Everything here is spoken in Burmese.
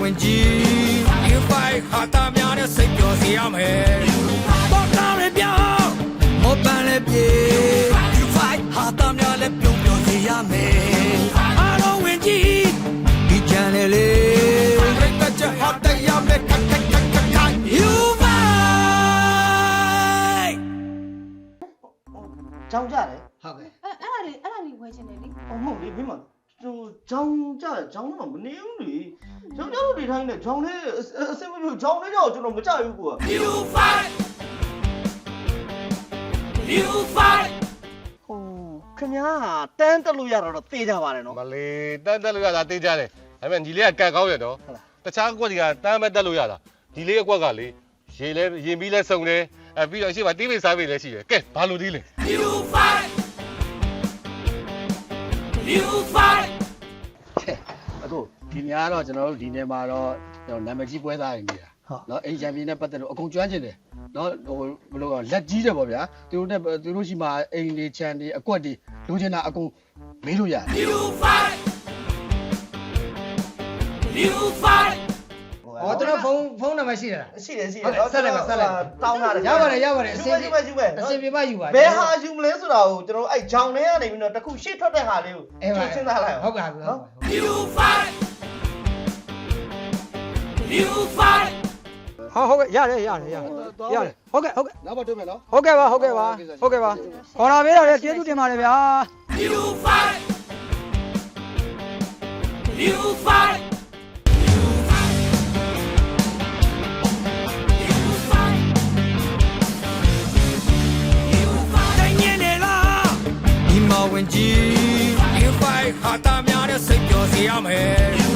ဝင်ကြီး You fight ဟာတာများနဲ့စိတ်ပျော်စေရမယ်ပေါ်ကားရပြောင်းမောပန်းလည်းပြေ You fight ဟာတာများလည်းပြုံးပျော်စေရမယ်အားလုံးဝင်ကြီးဒီချန်နယ်လေးရိတ်တချက်ဟာတဲ့ရမယ်ခက်ခက်ခက်ခက်ခက် You fight ကြောင်ကြတယ်ဟုတ်ကဲ့အဲ့အဲ့ဒါလေးအဲ့ဒါလေးဝယ်ချင်တယ်လေ။အော်မဟုတ်လေမင်းမ ဟိုကြောင်ကြတယ်ကြောင်တော့မနေဘူးလေ။ကြောင်ကြလို့နေထိုင်နေကြောင်လေးအအစင်မပြေကြောင်လေးကြောင်ကျွန်တော်မကြိုက်ဘူးကွာ You fight You fight ။ဟိုခင်ဗျားတန်းတက်လို့ရတော့တေးကြပါတယ်နော်မလေးတန်းတက်လို့ရတာတေးကြတယ်ဒါပေမဲ့ညီလေးကကတ်ကောင်းရတော့ဟုတ်လားတခြားကွက်တွေကတန်းမဲ့တက်လို့ရတာဒီလေးအကွက်ကလေရေလဲရင်ပြီးလဲစုံတယ်အဲပြီးတော့အရှိမတီးပိတ်စားပိတ်လည်းရှိတယ်ကဲဘာလို့ဒီလဲ You fight You fight ဒီညကတော့ကျွန်တော်တို့ဒီနေ့မှာတော့ကျွန်တော်နာမည်ကြီးပွဲသားတွေနေတာနော်အိမ်ချမ်းပြည်နဲ့ပတ်သက်လို့အကုန်ကျွမ်းကျင်တယ်နော်ဟိုဘယ်လိုကလက်ကြီးတယ်ပေါ့ဗျာသူတို့နဲ့သူတို့ရှိမှအိမ်တွေချမ်းတွေအကွက်တွေလူချင်တာအကုန်မေးလို့ရတယ် You fight You fight ဟောကျွန်တော်ဖုန်းဖုန်းနံပါတ်ရှိတယ်လားရှိတယ်ရှိတယ်ဆက်လိုက်ပါဆက်လိုက်တောင်းတာရပါတယ်ရပါတယ်အစီအစဉ်ပဲယူပဲအစီအစဉ်ပဲယူပါဘယ်ဟာယူမလဲဆိုတာကိုကျွန်တော်အဲ့ဂျောင်ထဲကနေပြီးတော့တခုရှေ့ထွက်တဲ့ဟာလေးကိုစဉ်းစားလိုက်ဟုတ်ကဲ့ဟုတ်ကဲ့ You fight You fight ဟောဟုတ်ကဲ့ရတယ်ရတယ်ရတယ်ရတယ်ဟုတ်ကဲ့ဟုတ်ကဲ့နောက်တော့တွေ့မယ်နော်ဟုတ်ကဲ့ပါဟုတ်ကဲ့ပါဟုတ်ကဲ့ပါခေါ်လာပေးတာလေကျေးဇူးတင်ပါတယ်ဗျာ You fight You fight You fight You fight You fight တိုင်းနေလေလားဒီမဝင်ကြီး You fight ဟာတာများနဲ့စိတ်ပျော်စေရမယ်